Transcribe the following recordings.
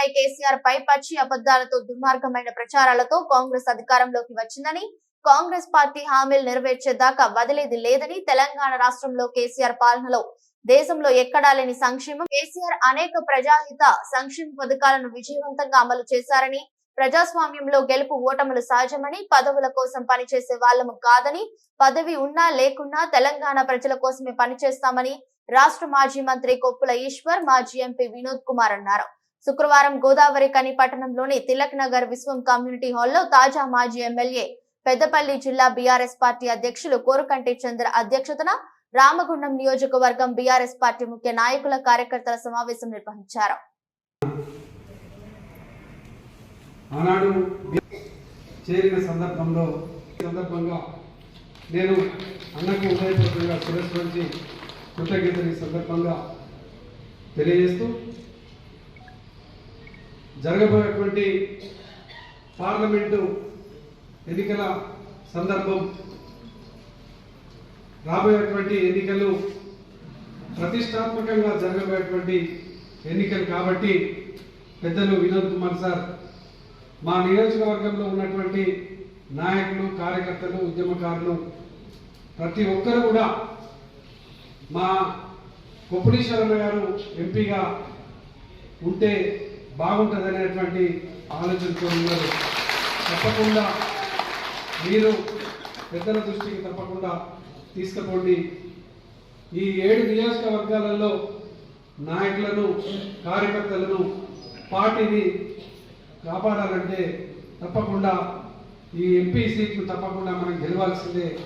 పై కేసీఆర్ పై పచ్చి అబద్దాలతో దుర్మార్గమైన ప్రచారాలతో కాంగ్రెస్ అధికారంలోకి వచ్చిందని కాంగ్రెస్ పార్టీ హామీలు నెరవేర్చేదాకా వదిలేది లేదని తెలంగాణ రాష్ట్రంలో కేసీఆర్ పాలనలో. దేశంలో ఎక్కడా లేని సంక్షేమం కేసీఆర్ అనేక ప్రజాహిత సంక్షేమ పథకాలను విజయవంతంగా అమలు చేశారని ప్రజాస్వామ్యంలో గెలుపు ఓటములు సహజమని పదవుల కోసం పనిచేసే వాళ్ళము కాదని పదవి ఉన్నా లేకున్నా తెలంగాణ ప్రజల కోసమే పనిచేస్తామని రాష్ట్ర మాజీ మంత్రి కొప్పుల ఈశ్వర్ మాజీ ఎంపీ వినోద్ కుమార్ అన్నారు. శుక్రవారం గోదావరి కని పట్టణంలోని తిలక్ నగర్ విశ్వం కమ్యూనిటీ హాల్లో తాజా మాజీ ఎమ్మెల్యే పెద్దపల్లి జిల్లా బీఆర్ఎస్ పార్టీ అధ్యక్షులు కోరుకంటి చంద్ర అధ్యక్షతన రామగుండం నియోజకవర్గం బీఆర్ఎస్ పార్టీ ముఖ్య నాయకుల కార్యకర్తల సమావేశం నిర్వహించారు. ఆనాడు చేరిన సందర్భంలో సందర్భంగా నేను అన్నకు ఉదయపూర్వకంగా శిరస్సు నుంచి సందర్భంగా తెలియజేస్తూ జరగబోయేటువంటి పార్లమెంటు ఎన్నికల సందర్భం రాబోయేటువంటి ఎన్నికలు ప్రతిష్టాత్మకంగా జరగబోయేటువంటి ఎన్నికలు కాబట్టి పెద్దలు వినోద్ కుమార్ సార్ మా నియోజకవర్గంలో ఉన్నటువంటి నాయకులు కార్యకర్తలు ఉద్యమకారులు ప్రతి ఒక్కరు కూడా మా కొప్పుడీశ్వరమ్మ గారు ఎంపీగా ఉంటే బాగుంటుందనేటువంటి ఆలోచనతో ఉన్నారు. తప్పకుండా మీరు పెద్దల దృష్టికి తప్పకుండా తీసుకుపోండి. ఈ ఏడు నియోజకవర్గాలలో నాయకులను కార్యకర్తలను పార్టీని కాపాడాలంటే తప్పకుండా ఈ ఎంపీ సీట్లు తప్పకుండా మనం గెలవాల్సిందే.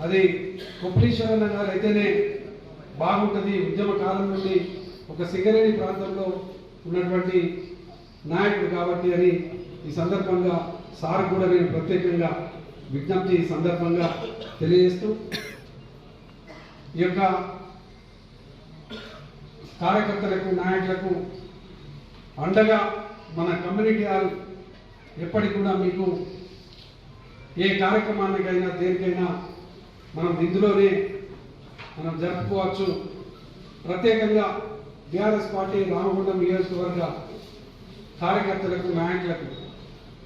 అది కొప్పలీశ్వరన్న గారు అయితేనే బాగుంటుంది. ఉద్యమ కాలం నుండి ఒక సింగరేణి ప్రాంతంలో ఉన్నటువంటి నాయకుడు కాబట్టి అని ఈ సందర్భంగా సార్ కూడా నేను ప్రత్యేకంగా విజ్ఞప్తి ఈ సందర్భంగా తెలియజేస్తూ ఈ యొక్క కార్యకర్తలకు నాయకులకు అండగా మన కమ్యూనిటీ హాల్ ఎప్పటికి కూడా మీకు ఏ కార్యక్రమానికైనా దేనికైనా మనం ఇందులోనే మనం జరుపుకోవచ్చు. ప్రత్యేకంగా బీఆర్ఎస్ పార్టీ రామగుండం నియోజకవర్గ కార్యకర్తలకు నాయకులకు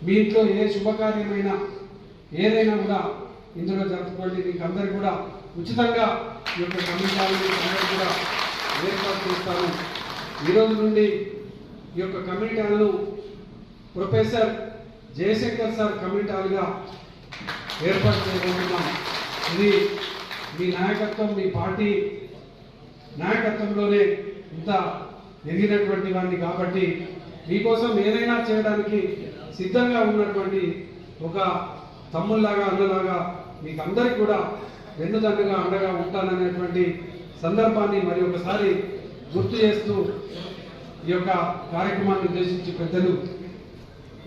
మీ ఇంట్లో ఏ శుభకార్యమైనా ఏదైనా కూడా ఇందులో జరుపుకోండి. మీకు అందరు కూడా ఉచితంగా ఈ యొక్క కమ్యూనిటీ అందరూ కూడా ఏర్పాటు చేస్తాను ఈరోజు నుండి ఈ యొక్క కమ్యూనిటీ హాల్ను ప్రొఫెసర్ జయశంకర్ సార్ కమ్యూనిటీ హాల్గా ఏర్పాటు చేయబోతున్నాం. ఇది మీ నాయకత్వం మీ పార్టీ నాయకత్వంలోనే ఇంత ఎదిగినటువంటి వాడిని కాబట్టి మీకోసం ఏదైనా చేయడానికి సిద్ధంగా ఉన్నటువంటి ఒక తమ్ముల్లాగా అన్నలాగా మీకు అందరికి కూడా వెన్నుదండగా అండగా ఉంటాననేటువంటి సందర్భాన్ని మరి ఒకసారి గుర్తు చేస్తూ ఈ యొక్క కార్యక్రమాన్ని ఉద్దేశించి పెద్దలు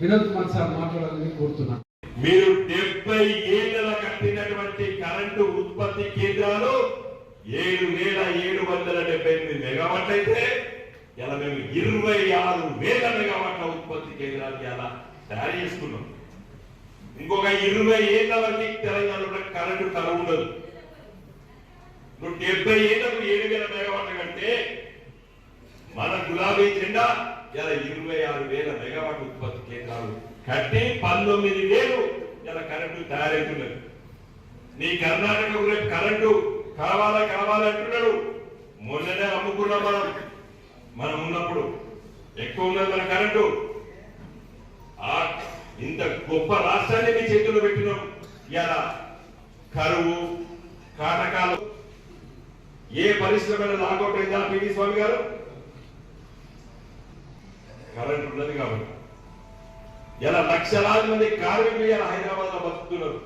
వినోద్ కుమార్ సార్ మాట్లాడాలని కోరుతున్నాను. మీరు డెబ్బై ఏళ్ళ కట్టినటువంటి కరెంటు ఉత్పత్తి కేంద్రాలు ఏడు వేల ఏడు వందల డెబ్బై ఎనిమిది మెగావాట్ అయితే ఇలా మేము ఇరవై ఆరు వేల మెగావాట్ల ఉత్పత్తి కేంద్రాలు ఇలా తయారు చేసుకున్నాం. ఇంకొక ఇరవై ఏళ్ళ వరకు తెలంగాణలో కరెంటు కర ఉండదు. నువ్వు డెబ్బై ఏళ్ళకు ఏడు వేల మెగావాట్ల కంటే మన గులాబీ జెండా ఇలా ఇరవై ఆరు వేల మెగావాట్ ఉత్పత్తి కేంద్రాలు కట్టి పంతొమ్మిది వేలు ఇలా కరెంటు తయారవుతున్నది నీ కర్ణాటక రేపు కరెంటు కావాలా కలవాలి అంటున్నాడు. మొన్ననే అమ్ముకున్నాం మనం. మనం ఉన్నప్పుడు ఎక్కువ ఉన్నది మన కరెంటు. ఆ ఇంత గొప్ప రాష్ట్రాన్ని మీ చేతుల్లో పెట్టినాం. ఇలా కరువు కాటకాలు ఏ పరిశ్రమ లాగౌట్ అయిందా పివి స్వామి గారు? కరెంట్ ఉన్నది కాబట్టి. ఇలా లక్షలాది మంది కార్మికులు ఇలా హైదరాబాద్లో బతుకుతున్నారు.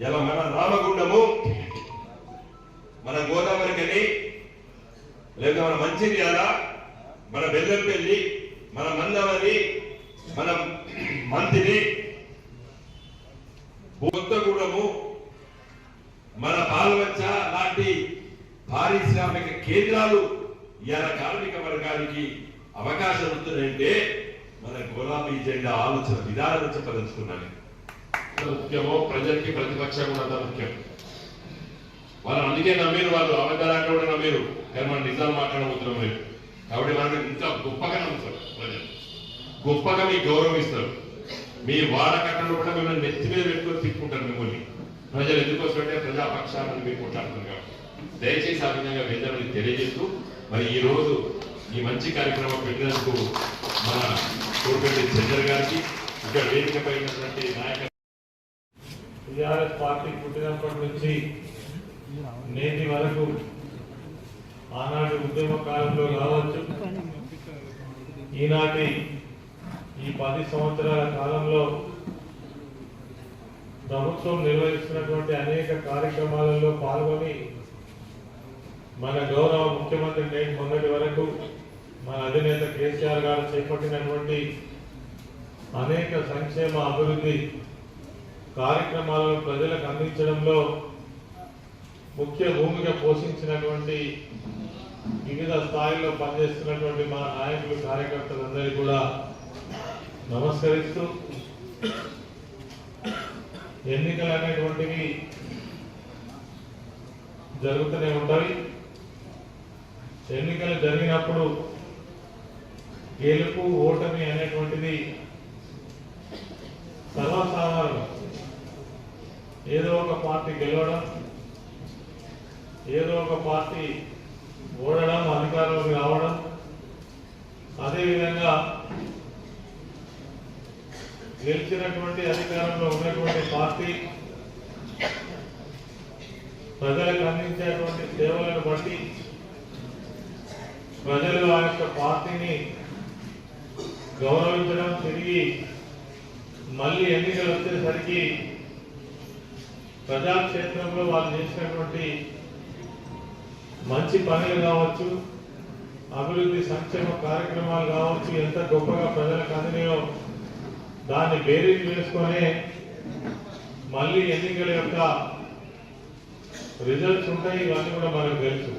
ఇలా మన రామగుండము మన గోదావరికని లేదా మన మంచిర్యాల మన బెల్లంపల్లి మన మందవరి మన మంతిని కొత్తగూడము మన పాల్వంచ లాంటి పారిశ్రామిక కేంద్రాలు ఇవాళ కార్మిక వర్గానికి అవకాశం ఉంటుందంటే మన గులాబీ జెండా ఆలోచన విధానం చెప్పదలుచుకున్నాను. ముఖ్యమో ప్రజలకి ప్రతిపక్షం ఉన్నంత ముఖ్యం. అందుకే నమ్మిరు వాళ్ళు అబద్ధాలు కూడా నమ్మిరు. కానీ మనం నిజాలు మాట్లాడబోతున్నాం లేదు. కాబట్టి మనం ఇంకా గొప్పగా నమ్ముతారు ప్రజలు. గొప్పగా మీకు గౌరవిస్తారు. మీ వాడ కట్టలు కూడా మిమ్మల్ని నెత్తి మీద పెట్టుకొని తిప్పుకుంటారు మిమ్మల్ని. ప్రజలు ఎందుకోసమంటే ప్రజాపక్షాలను మీరు కొట్లాడుతుంది కాబట్టి. దయచేసి ఆ విధంగా వెళ్ళమని తెలియజేస్తూ మరి ఈ రోజు ఈ మంచి కార్యక్రమం పెట్టినందుకు మన కోరుపెట్టి చంద్ర గారికి ఇక్కడ వేదికపై ఉన్నటువంటి నాయక టిఆర్ఎస్ పార్టీ పుట్టినప్పటి నుంచి నేటి వరకు ఆనాటి ఉద్యమ కాలంలో రావచ్చు. ఈనాటి ఈ పది సంవత్సరాల కాలంలో ప్రభుత్వం నిర్వహిస్తున్నటువంటి అనేక కార్యక్రమాలలో పాల్గొని మన గౌరవ ముఖ్యమంత్రి నేటి మొన్నటి వరకు మన అధినేత కేసీఆర్ గారు చేపట్టినటువంటి అనేక సంక్షేమ అభివృద్ధి కార్యక్రమాలను ప్రజలకు అందించడంలో ముఖ్య భూమిక పోషించినటువంటి వివిధ స్థాయిలో పనిచేస్తున్నటువంటి మా నాయకులు కార్యకర్తలందరికీ కూడా నమస్కరిస్తూ ఎన్నికలు అనేటువంటివి జరుగుతూనే ఉంటాయి. ఎన్నికలు జరిగినప్పుడు గెలుపు ఓటమి అనేటువంటిది సర్వసాధారణం. ఏదో ఒక పార్టీ గెలవడం ఏదో ఒక పార్టీ ఓడడం అధికారంలోకి రావడం అదేవిధంగా గెలిచినటువంటి అధికారంలో ఉన్నటువంటి పార్టీ ప్రజలకు అందించేటువంటి సేవలను బట్టి ప్రజలు ఆ యొక్క పార్టీని గౌరవించడం తిరిగి మళ్ళీ ఎన్నికలు వచ్చేసరికి ప్రజాక్షేత్రంలో వాళ్ళు చేసినటువంటి మంచి పనులు కావచ్చు అభివృద్ధి సంక్షేమ కార్యక్రమాలు కావచ్చు ఎంత గొప్పగా ప్రజలకు అందినాయో దాన్ని బేరీజ్ వేసుకొని మళ్ళీ ఎన్నికల యొక్క రిజల్ట్స్ ఉంటాయి ఇవన్నీ కూడా మనకు తెలుసు.